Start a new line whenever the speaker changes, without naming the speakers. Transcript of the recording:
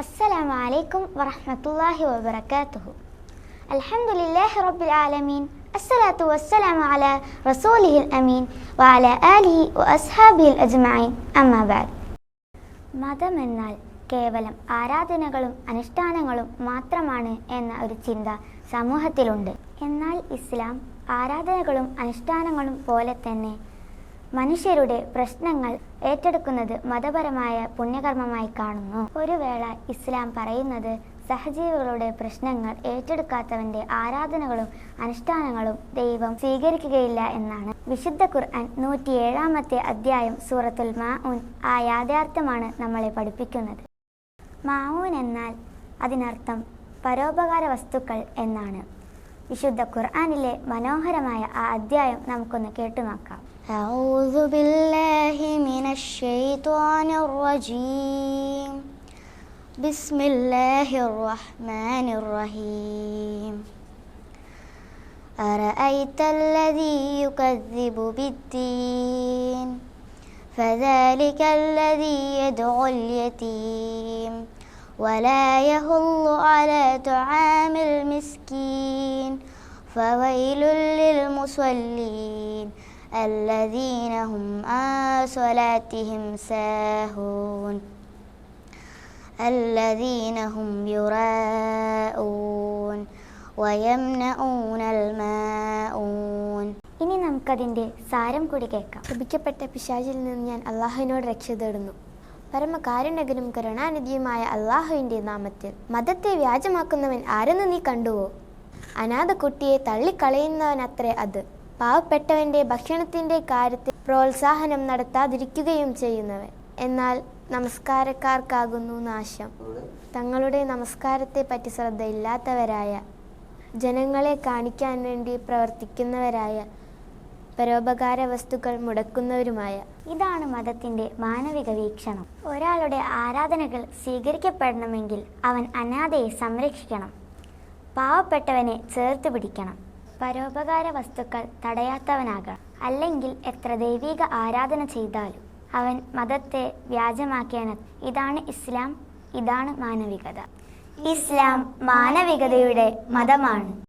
السلام عليكم ورحمة الله وبركاته الحمد لله رب العالمين الصلاة والسلام على رسوله الأمين وعلى آله وأصحابه الأجمعين أما بعد മതമെന്നാൽ കേവലം ആരാധനകളും അനുഷ്ഠാനങ്ങളും മാത്രമാണ് എന്ന ഒരു ചിന്ത സമൂഹത്തിലുണ്ട് എന്നാൽ ഇസ്ലാം ആരാധനകളും അനുഷ്ഠാനങ്ങളും പോലെ തന്നെ മനുഷ്യരുടെ പ്രശ്നങ്ങൾ ഏറ്റെടുക്കുന്നത് മതപരമായ പുണ്യകർമ്മമായി കാണുന്നു. ഒരു വേള ഇസ്ലാം പറയുന്നത് സഹജീവികളുടെ പ്രശ്നങ്ങൾ ഏറ്റെടുക്കാത്തവന്റെ ആരാധനകളും അനുഷ്ഠാനങ്ങളും ദൈവം സ്വീകരിക്കുകയില്ല എന്നാണ്. വിശുദ്ധ ഖുർആൻ നൂറ്റി ഏഴാമത്തെ അധ്യായം സൂറത്തുൽ മാഊൻ ആ യാഥാർത്ഥ്യമാണ് നമ്മളെ പഠിപ്പിക്കുന്നത്. മാഊൻ എന്നാൽ അതിനർത്ഥം പരോപകാര വസ്തുക്കൾ എന്നാണ്. വിശുദ്ധ ഖുർആനിലെ മനോഹരമായ ആ അധ്യായം നമുക്കൊന്ന് കേട്ടുനോക്കാം أعوذ بالله من الشيطان الرجيم بسم الله الرحمن الرحيم أرأيت الذي يكذب بالدين فذلك الذي يدعو اليتيم ولا يهل على طعام المسكين فويل للمصلين الذين هم عن صلاتهم ساهون الذين هم يراءون ويمنعون الماءون ഇനി നമുക്കതിൻ്റെ സാരം കൂടി കേൾക്കാം
ശപിക്കപ്പെട്ട പിശാചിൽ നിന്ന് ഞാൻ അള്ളാഹുവിനോട് രക്ഷ തേടുന്നു പരമകാരുണ്യകനും കരുണാനിധിയുമായ അള്ളാഹുവിൻ്റെ നാമത്തിൽ മതത്തെ വ്യാജമാക്കുന്നവൻ ആരെന്ന് നീ കണ്ടുവോ അനാഥ കുട്ടിയെ തള്ളിക്കളയുന്നവനത്രേ അത്. പാവപ്പെട്ടവന്റെ ഭക്ഷണത്തിന്റെ കാര്യത്തിൽ പ്രോത്സാഹനം നടത്താതിരിക്കുകയും ചെയ്യുന്നവൻ. എന്നാൽ നമസ്കാരക്കാർക്കാകുന്നു നാശം. തങ്ങളുടെ നമസ്കാരത്തെ പറ്റി ശ്രദ്ധയില്ലാത്തവരായ ജനങ്ങളെ കാണിക്കാൻ വേണ്ടി പ്രവർത്തിക്കുന്നവരായ പരോപകാര വസ്തുക്കൾ മുടക്കുന്നവരുമായ.
ഇതാണ് മതത്തിന്റെ മാനവിക വീക്ഷണം. ഒരാളുടെ ആരാധനകൾ സ്വീകരിക്കപ്പെടണമെങ്കിൽ അവൻ അനാഥയെ സംരക്ഷിക്കണം. പാവപ്പെട്ടവനെ ചേർത്ത് പിടിക്കണം. പരോപകാര വസ്തുക്കൾ തടയാത്തവനാകണം. അല്ലെങ്കിൽ എത്ര ദൈവിക ആരാധന ചെയ്താലും അവൻ മതത്തെ വ്യാജമാക്കിയാണ് ഇതാണ് ഇസ്ലാം ഇതാണ് മാനവികത. ഇസ്ലാം മാനവികതയുടെ മതമാണ്.